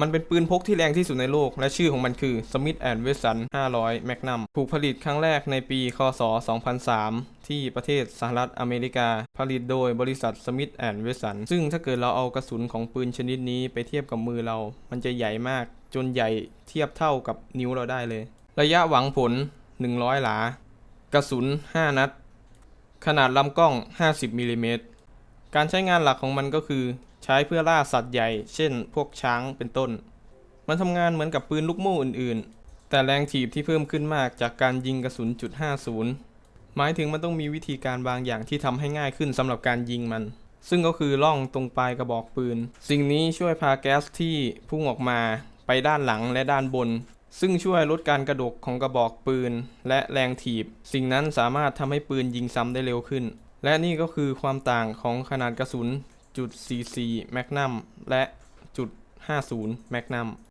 มันเป็นปืนพกที่แรงที่สุดในโลก และชื่อของมันคือ Smith Wesson 500 Magnum ถูกผลิตครั้งแรกในปี คศ 2003 ที่ประเทศสหรัฐอเมริกา ผลิตโดยบริษัท Smith Wesson ซึ่งถ้าเกิดเราเอากระสุนของปืนชนิดนี้ไปเทียบกับมือเรา มันจะใหญ่มาก จนใหญ่เทียบเท่ากับนิ้วเราได้เลย ระยะหวังผล 100 หลา กระสุน 5 นัด ขนาดลำกล้อง 50มิลลิเมตรการใช้งานหลักของมันก็คือ ช้เพื่อล่าสัตว์ใหญ่ เช่น พวกช้างเป็นต้น มันทำงานเหมือนกับปืนลูกโม่อื่นๆ แต่แรงถีบที่เพิ่มขึ้นมากจากการยิงกระสุนจุด50 หมายถึงมันต้องมีวิธีการบางอย่างที่ทำให้ง่ายขึ้นสำหรับการยิงมัน ซึ่งก็คือล่องตรงปลายกระบอกปืน สิ่งนี้ช่วยพาแก๊สที่พุ่งออกมาไปด้านหลังและด้านบน ซึ่งช่วยลดการกระดกของกระบอกปืน และแรงถีบ สิ่งนั้นสามารถทำให้ปืนยิงซ้ำได้เร็วขึ้น และนี่ก็คือความต่างของขนาดกระสุน จุด44 Magnum และจุด50 Magnum